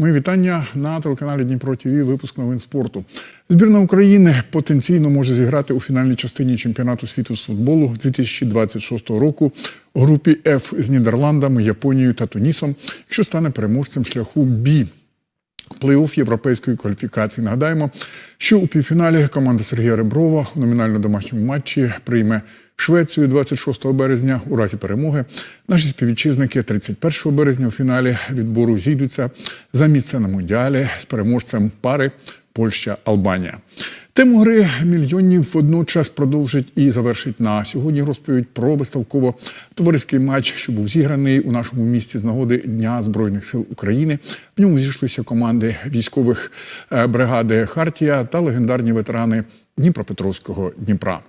Мої вітання на телеканалі Дніпро ТВ, випуск новин спорту. Збірна України потенційно може зіграти у фінальній частині чемпіонату світу з футболу 2026 року у групі F з Нідерландами, Японією та Тунісом, якщо стане переможцем шляху Бі. Плей-офф європейської кваліфікації. Нагадаємо, що у півфіналі команда Сергія Реброва у номінально домашньому матчі прийме Швецію 26 березня у разі перемоги. Наші співвітчизники 31 березня у фіналі відбору зійдуться за місце на мундіалі з переможцем пари Польща-Албанія. Тему гри мільйонів водночас продовжить і завершить на сьогодні розповідь про виставково товариський матч, що був зіграний у нашому місті з нагоди Дня Збройних сил України. В ньому зійшлися команди військових е, бригади Хартія та легендарні ветерани Дніпропетровського Дніпра.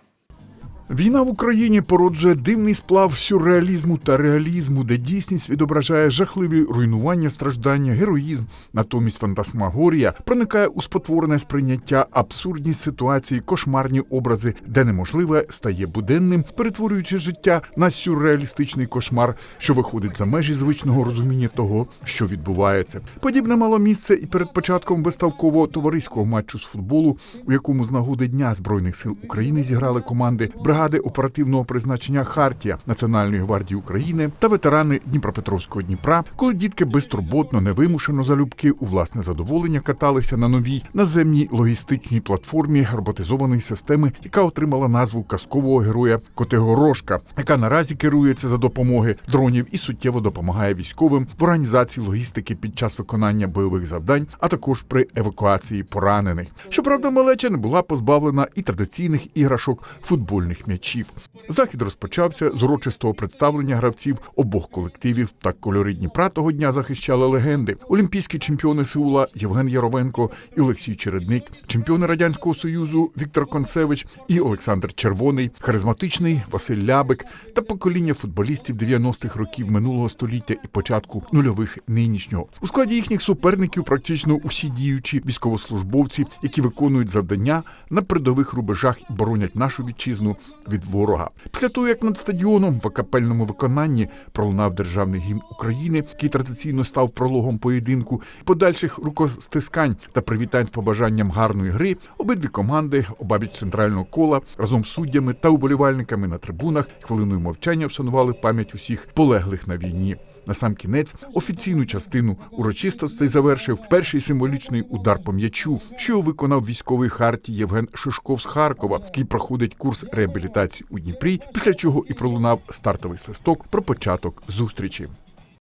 Війна в Україні породжує дивний сплав сюрреалізму та реалізму, де дійсність відображає жахливі руйнування, страждання, героїзм. Натомість фантасмагорія проникає у спотворене сприйняття, абсурдність ситуації, кошмарні образи, де неможливе стає буденним, перетворюючи життя на сюрреалістичний кошмар, що виходить за межі звичного розуміння того, що відбувається. Подібне мало місце і перед початком виставкового товариського матчу з футболу, у якому з нагоди Дня Збройних сил України зіграли команди бригади оперативного призначення Хартія Національної гвардії України та ветерани Дніпропетровського Дніпра, коли дітки безтурботно, невимушено залюбки у власне задоволення каталися на новій наземній логістичній платформі роботизованої системи, яка отримала назву казкового героя Котигорошка, яка наразі керується за допомоги дронів і суттєво допомагає військовим в організації логістики під час виконання бойових завдань, а також при евакуації поранених. Щоправда, малеча не була позбавлена і традиційних іграшок футбольних м'ячів. Захід розпочався з урочистого представлення гравців обох колективів. Так кольори Дніпра того дня захищали легенди. Олімпійські чемпіони Сеула Євген Яровенко і Олексій Чередник, чемпіони радянського союзу Віктор Концевич і Олександр Червоний, харизматичний Василь Лябик та покоління футболістів 90-х років минулого століття і початку нульових нинішнього. У складі їхніх суперників практично усі діючі військовослужбовці, які виконують завдання на передових рубежах і боронять нашу вітчизну від ворога. Після того, як над стадіоном в акапельному виконанні пролунав державний гімн України, який традиційно став прологом поєдинку, подальших рукостискань та привітань з побажанням гарної гри, обидві команди обабіч центрального кола разом з суддями та уболівальниками на трибунах хвилиною мовчання вшанували пам'ять усіх полеглих на війні. На сам кінець офіційну частину урочистостей завершив перший символічний удар по м'ячу, що виконав військовий харті Євген Шишков з Харкова, який проходить курс реабілітації у Дніпрі, після чого і пролунав стартовий свисток про початок зустрічі.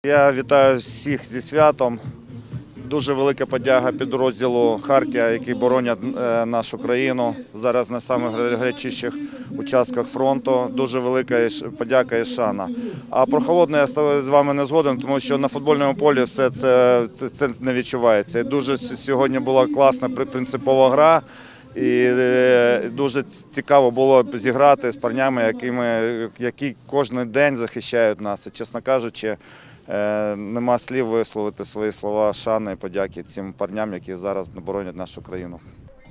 Я вітаю всіх зі святом. Дуже велика подяга підрозділу Хартія, які боронять е, нашу країну зараз на самих гарячіших участках фронту. Дуже велика подяка і шана. А про холодне я з вами не згоден, тому що на футбольному полі все це, це, це не відчувається. Дуже сьогодні була класна принципова гра. І е, дуже цікаво було зіграти з парнями, якими, які кожен день захищають нас. Чесно кажучи, нема слів висловити свої слова шани і подяки цим парням, які зараз боронять нашу країну.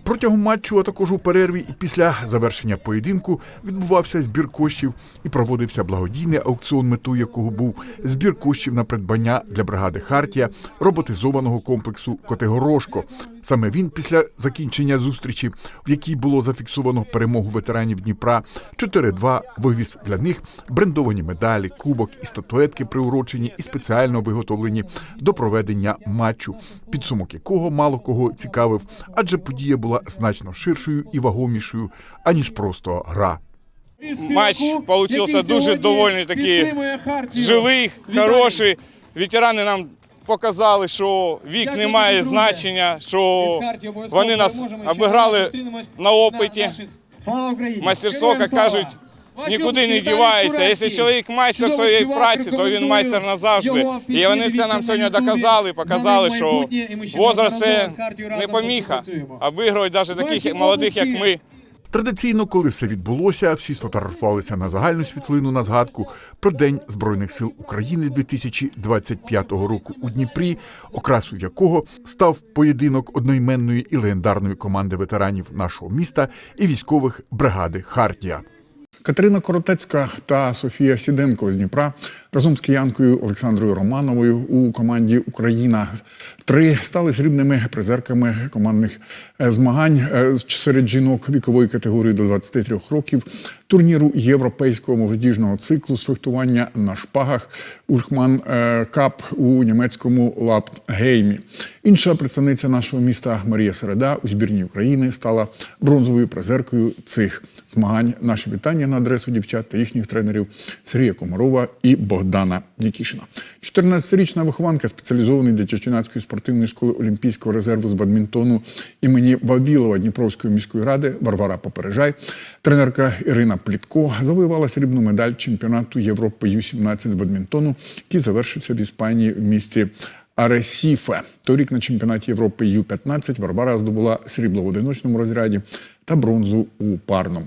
Протягом матчу, а також у перерві і після завершення поєдинку відбувався збір коштів і проводився благодійний аукціон, метою якого був збір коштів на придбання для бригади Хартія роботизованого комплексу Котигорошко. Саме він після закінчення зустрічі, в якій було зафіксовано перемогу ветеранів Дніпра, 4-2 вивіз для них брендовані медалі, кубок і статуетки приурочені і спеціально виготовлені до проведення матчу, підсумок якого мало кого цікавив, адже подія була значно ширшою і вагомішою, аніж просто гра. Матч получився дуже доволі такий живий, хороший. Ветерани нам показали, що вік не має значення, що вони нас обіграли на опиті. Слава Україні! Мастерство, як кажуть, нікуди не дівається. Якщо чоловік майстер своєї праці, то він майстер назавжди. І вони це нам сьогодні доказали, показали, що возраст це не поміха, а виграють навіть таких молодих, як ми. Традиційно, коли все відбулося, всі сфотографувалися на загальну світлину на згадку про День Збройних сил України 2025 року у Дніпрі, окрасою якого став поєдинок одноіменної і легендарної команди ветеранів нашого міста і військових бригади Хартія. Катерина Коротецька та Софія Сіденко з Дніпра разом з киянкою Олександрою Романовою у команді Україна Втри стали срібними призерками командних е, змагань е, серед жінок вікової категорії до 23 років турніру європейського молодіжного циклу з фехтування на шпагах Ульхман е, Кап у німецькому Лаптгеймі. Інша представниця нашого міста Марія Середа у збірній України стала бронзовою призеркою цих змагань. Наші вітання на адресу дівчат та їхніх тренерів Сергія Комарова і Богдана Нікішина. 14-річна вихованка спеціалізованої дитячо-юнацької спортивної школи Олімпійського резерву з бадмінтону імені Вавілова Дніпровської міської ради Варвара Попережай, тренерка Ірина Плітко завоювала срібну медаль чемпіонату Європи Ю-17 з бадмінтону, який завершився в Іспанії в місті Аресіфе. Торік на чемпіонаті Європи Ю-15 Варвара здобула срібло в одиночному розряді та бронзу у парному.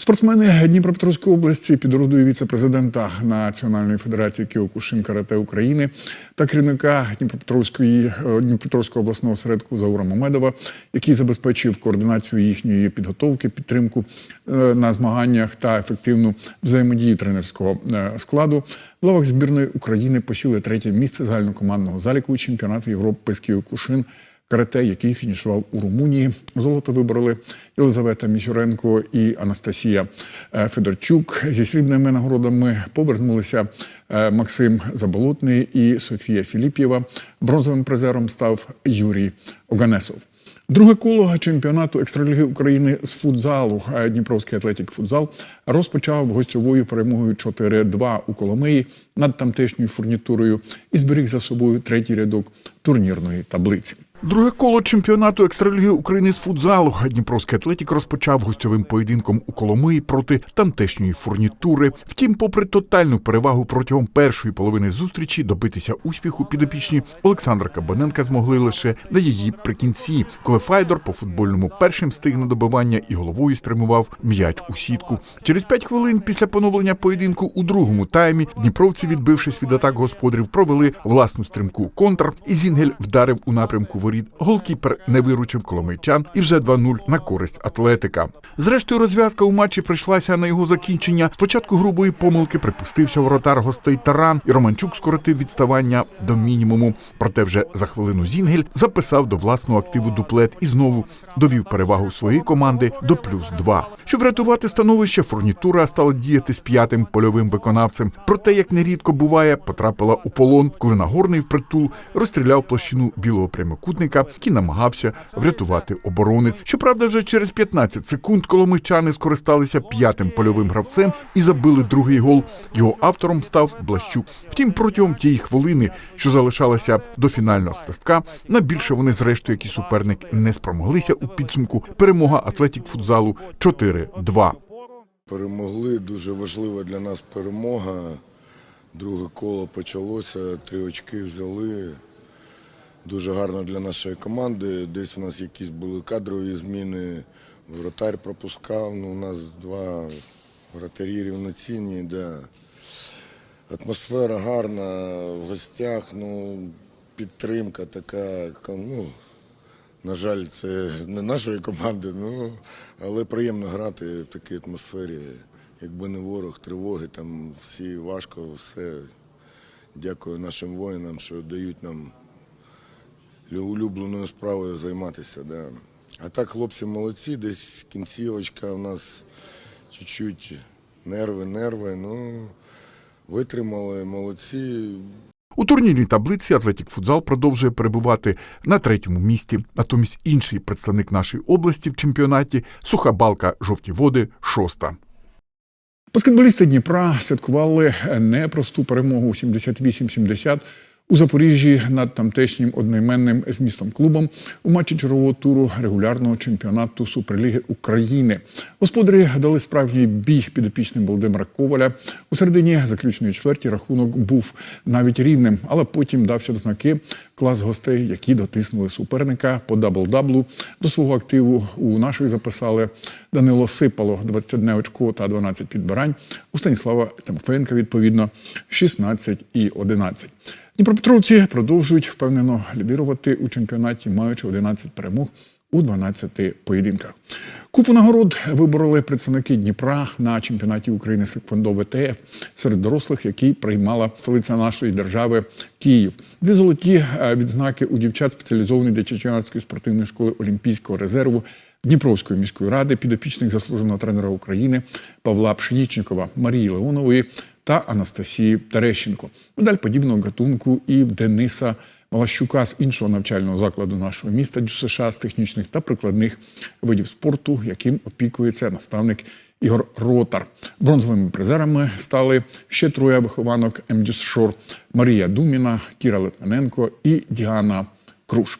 Спортсмени Дніпропетровської області під орудою віце-президента Національної федерації Кіокушин Карате України та керівника Дніпропетровської е, Дніпропетровського обласного осередку Заура Мамедова, який забезпечив координацію їхньої підготовки, підтримку е, на змаганнях та ефективну взаємодію тренерського е, складу. В лавах збірної України посіли третє місце загальнокомандного заліку чемпіонату Європи з Кіокушин карате, який фінішував у Румунії. Золото вибороли Єлизавета Місюренко і Анастасія е, Федорчук. Зі срібними нагородами повернулися е, Максим Заболотний і Софія Філіп'єва. Бронзовим призером став Юрій Оганесов. Друге коло чемпіонату екстраліги України з футзалу е, Дніпровський атлетік футзал розпочав гостьовою перемогою 4-2 у Коломиї над тамтешньою фурнітурою і зберіг за собою третій рядок турнірної таблиці. Друге коло чемпіонату екстраліги України з футзалу Дніпровський атлетік розпочав гостьовим поєдинком у Коломиї проти тамтешньої фурнітури. Втім, попри тотальну перевагу протягом першої половини зустрічі, добитися успіху підопічні Олександра Кабаненка змогли лише на її прикінці, коли Файдор по футбольному першим встиг на добивання і головою спрямував м'яч у сітку. Через п'ять хвилин після поновлення поєдинку у другому таймі Дніпровці, відбившись від атак господарів, провели власну стрімку контр, і Зінгель вдарив у напрямку воріт. Голкіпер не виручив коломийчан і вже 2-0 на користь атлетика. Зрештою, розв'язка у матчі прийшлася на його закінчення. Спочатку грубої помилки припустився воротар гостей Таран, і Романчук скоротив відставання до мінімуму. Проте вже за хвилину Зінгель записав до власного активу дуплет і знову довів перевагу своєї команди до плюс 2. Щоб врятувати становище, фурнітура стала діяти з п'ятим польовим виконавцем. Проте, як нерідко буває, потрапила у полон, коли Нагорний впритул розстріляв площину білого прямокутника, який намагався врятувати оборонець. Щоправда, вже через 15 секунд коломийчани скористалися п'ятим польовим гравцем і забили другий гол. Його автором став Блащук. Втім, протягом тієї хвилини, що залишалася до фінального свистка, на більше вони, зрештою, як і суперник, не спромоглися у підсумку. Перемога атлетік футзалу 4-2. Перемогли. Дуже важлива для нас перемога. Друге коло почалося, три очки взяли. Дуже гарно для нашої команди. Десь у нас якісь були кадрові зміни. Вратарь пропускав. Ну, у нас два вратарі рівноцінні. Да. Атмосфера гарна в гостях. Ну, підтримка така. Ну, на жаль, це не нашої команди, ну, але приємно грати в такій атмосфері. Якби не ворог, тривоги, там всі важко, все. Дякую нашим воїнам, що дають нам улюбленою справою займатися. Да. А так хлопці молодці, десь кінцівочка у нас чуть-чуть нерви, нерви. Ну, витримали, молодці. У турнірній таблиці Атлетік Футзал продовжує перебувати на третьому місці. Натомість інший представник нашої області в чемпіонаті Суха Балка Жовті Води шоста. Баскетболісти Дніпра святкували непросту перемогу 78-70 у Запоріжжі над тамтешнім одноіменним з містом клубом у матчі чергового туру регулярного чемпіонату Суперліги України. Господарі дали справжній бій підопічним Володимира Коваля. У середині заключної чверті рахунок був навіть рівним, але потім дався в знаки клас гостей, які дотиснули суперника по дабл-даблу. До свого активу у наших записали Данило Сипало 21 очко та 12 підбирань. У Станіслава Тимофеєнка відповідно 16 і 11. Дніпропетровці продовжують впевнено лідирувати у чемпіонаті, маючи 11 перемог у 12 поєдинках. Купу нагород вибороли представники Дніпра на чемпіонаті України з Тхеквондо ВТФ серед дорослих, який приймала столиця нашої держави Київ. Дві золоті е, відзнаки у дівчат спеціалізованої дитячо-юнацької спортивної школи Олімпійського резерву Дніпровської міської ради, підопічних заслуженого тренера України Павла Пшенічникова, Марії Леонової та Анастасії Терещенко. Медаль подібного гатунку і Дениса Малащука з іншого навчального закладу нашого міста ДЮСШ з технічних та прикладних видів спорту, яким опікується наставник Ігор Ротар. Бронзовими призерами стали ще троє вихованок МДЮСШОР Марія Думіна, Кіра Литвиненко і Діана Круш.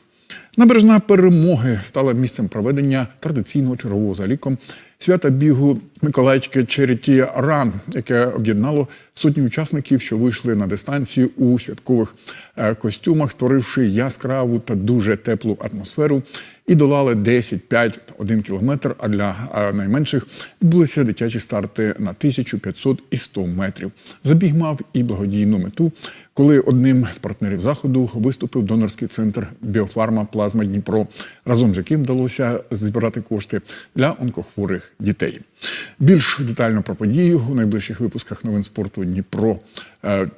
Набережна перемоги стала місцем проведення традиційного чергового за ліком свята бігу Миколаївське Черіті Ран, яке об'єднало сотні учасників, що вийшли на дистанцію у святкових е, костюмах, створивши яскраву та дуже теплу атмосферу, і долали 10, 5, 1 кілометр. А для е, найменших відбулися дитячі старти на 1500 і 100 метрів. Забіг мав і благодійну мету, коли одним з партнерів заходу виступив донорський центр Біофарма Плазма Дніпро, разом з яким вдалося збирати кошти для онкохворих дітей. Більш детально про подію у найближчих випусках новин спорту Дніпро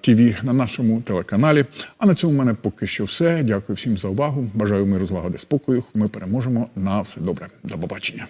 ТВ на нашому телеканалі. А на цьому в мене поки що все. Дякую всім за увагу. Бажаю миру, злагоди, спокою. Ми переможемо на все добре. До побачення.